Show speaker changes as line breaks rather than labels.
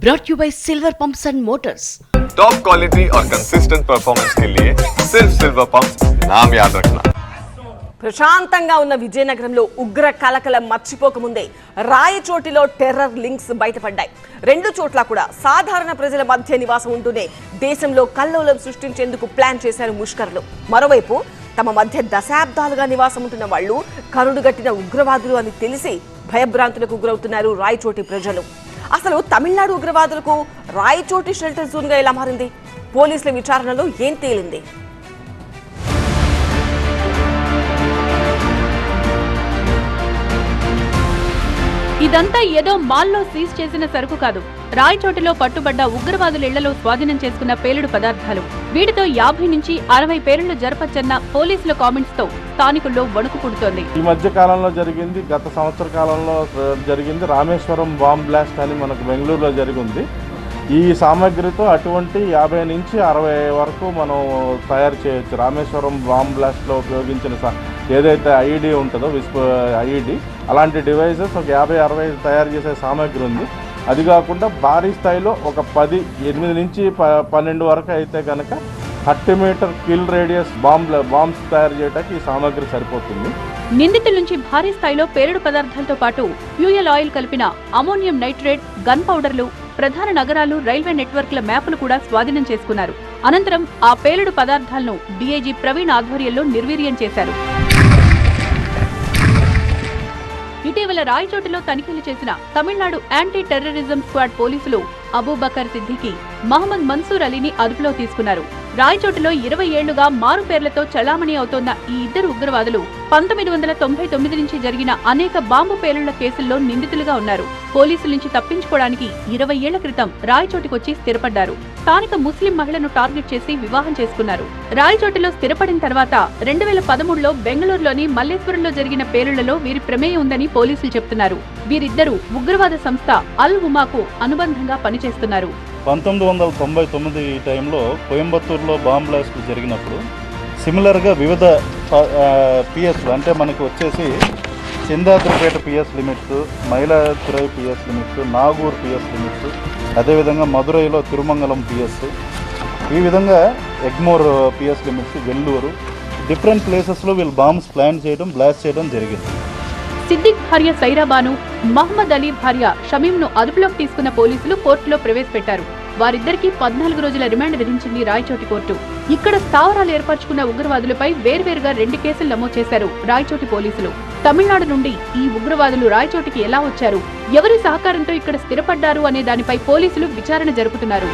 brought you by Silver Pumps and Motors.
Top quality और consistent performance के लिए सिर्फ सिल्वर पंप नाम याद रखना
ప్రశాంతంగా ఉన్న విజయనగరంలో ఉగ్ర కలకలం మర్చిపోకముందే రాయచోటిలో టెర్రర్ లింక్స్ బయటపడ్డాయి రెండు చోట్ల కూడా సాధారణ ప్రజల మధ్య నివాసం ఉంటూనే దేశంలో కల్లోలం సృష్టించేందుకు ప్లాన్ చేశారు ముష్కరులు మరోవైపు తమ మధ్య దశాబ్దాలుగా నివాసం ఉంటున్న వాళ్ళు కరుడుగట్టిన ఉగ్రవాదులు అని తెలిసి భయభ్రాంతులకు గురవుతున్నారు రాయచోటి ప్రజలు అసలు తమిళనాడు ఉగ్రవాదులకు రాయచోటి షెల్టర్ జోన్గా ఎలా మారింది? పోలీసుల విచారణలో ఏం తేలింది?
ఇదంతా ఏదో మాల్లో సీజ్ చేసిన సరుకు కాదు. రాయచోటలో పట్టుబడ్డ ఉగ్రవాదుల ఇళ్ళలో స్వాధీనం చేసుకున్న పేలుడు పదార్థాలు. వీటితో యాభై నుంచి అరవై పేలుళ్ళు జరపచ్చన్న పోలీసుల కామెంట్స్తో స్థానికుల్లో వణుకు పుడుతోంది.
ఈ మధ్య కాలంలో జరిగింది గత సంవత్సర కాలంలో జరిగింది రామేశ్వరం బాంబ్ బ్లాస్ట్ అని మనకు బెంగళూరులో జరిగింది. ఈ సామాగ్రితో అటువంటి యాభై నుంచి అరవై వరకు మనం తయారు చేయొచ్చు. రామేశ్వరం బాంబ్ బ్లాస్ట్లో ఉపయోగించిన ఏదైతే ఐఈడి ఉంటుందో విస్ప ఐఈడి అలాంటి డివైసెస్ ఒక యాభై అరవై తయారు చేసే సామాగ్రి ఉంది. అది కాకుండా భారీ స్థాయిలో ఒక పది ఎనిమిది నుంచి ప పన్నెండు వరకు అయితే కనుక thirty metre kill radius bomb bombs తయారు చేయడానికి ఈ సామాగ్రి సరిపోతుంది.
నిందితుల నుంచి భారీ స్థాయిలో పేలుడు పదార్థాలతో పాటు ఫ్యూయల్ ఆయిల్ కలిపిన అమోనియం నైట్రేట్ గన్ పౌడర్లు ప్రధాన నగరాలు రైల్వే నెట్వర్క్ల మ్యాపులు కూడా స్వాధీనం చేసుకున్నారు. అనంతరం ఆ పేలుడు పదార్థాలను డీఐజీ ప్రవీణ్ ఆధ్వర్యంలో నిర్వీర్యం చేశారు. ఇటీవల రాయచోటిలో తనిఖీలు చేసిన తమిళనాడు యాంటీ టెర్రరిజం స్క్వాడ్ పోలీసులు అబూబకర్ సిద్దికి మహమ్మద్ మన్సూర్ అలీని అదుపులో తీసుకున్నారు. రాయచోటలో ఇరవై ఏళ్ళుగా మారు పేర్లతో చలామణి అవుతోన్న ఈ ఇద్దరు ఉగ్రవాదులు పంతొమ్మిది వందల తొంభై తొమ్మిది నుంచి జరిగిన అనేక బాంబు పేలుళ్ళ కేసుల్లో నిందితులుగా ఉన్నారు. పోలీసుల నుంచి తప్పించుకోవడానికి ఇరవై ఏళ్ళ క్రితం రాయచోటికొచ్చి స్థిరపడ్డారు. స్థానిక ముస్లిం మహిళను టార్గెట్ చేసి వివాహం చేసుకున్నారు. రాయచోటిలో స్థిరపడిన తర్వాత రెండు వేల పదమూడులో బెంగళూరులోని మల్లేశ్వరంలో జరిగిన పేలుళ్ళలో వీరి ప్రమేయం ఉందని పోలీసులు చెప్తున్నారు. వీరిద్దరూ ఉగ్రవాద సంస్థ అల్ ఉమాకు అనుబంధంగా పనిచేస్తున్నారు.
పంతొమ్మిది వందల తొంభై తొమ్మిది ఈ టైంలో కోయంబత్తూరులో బాంబ్ బ్లాస్ట్ జరిగినప్పుడు సిమిలర్గా వివిధ పిఎస్లు అంటే మనకు వచ్చేసి Chintadripet PS limits Mayiladuthurai PS limits Nagore PS limits అదేవిధంగా మదురైలో తిరుమంగళం పిఎస్ ఈ విధంగా Egmore PS limits Vellore different ప్లేసెస్లో వీళ్ళు బాంబ్స్ ప్లాన్ చేయడం బ్లాస్ట్ చేయడం జరిగింది.
సిద్దిక్ భార్య సైరాబాను మహమ్మద్ అలీ భార్య షమీంను అదుపులోకి తీసుకున్న పోలీసులు కోర్టులో ప్రవేశపెట్టారు. వారిద్దరికీ పద్నాలుగు రోజుల రిమాండ్ విధించింది రాయచోటి కోర్టు. ఇక్కడ స్థావరాలు ఏర్పరచుకున్న ఉగ్రవాదులపై వేర్వేరుగా రెండు కేసులు నమోదు చేశారు రాయచోటి పోలీసులు. తమిళనాడు నుండి ఈ ఉగ్రవాదులు రాయచోటికి ఎలా వచ్చారు? ఎవరి సహకారంతో ఇక్కడ స్థిరపడ్డారు అనే దానిపై పోలీసులు విచారణ జరుపుతున్నారు.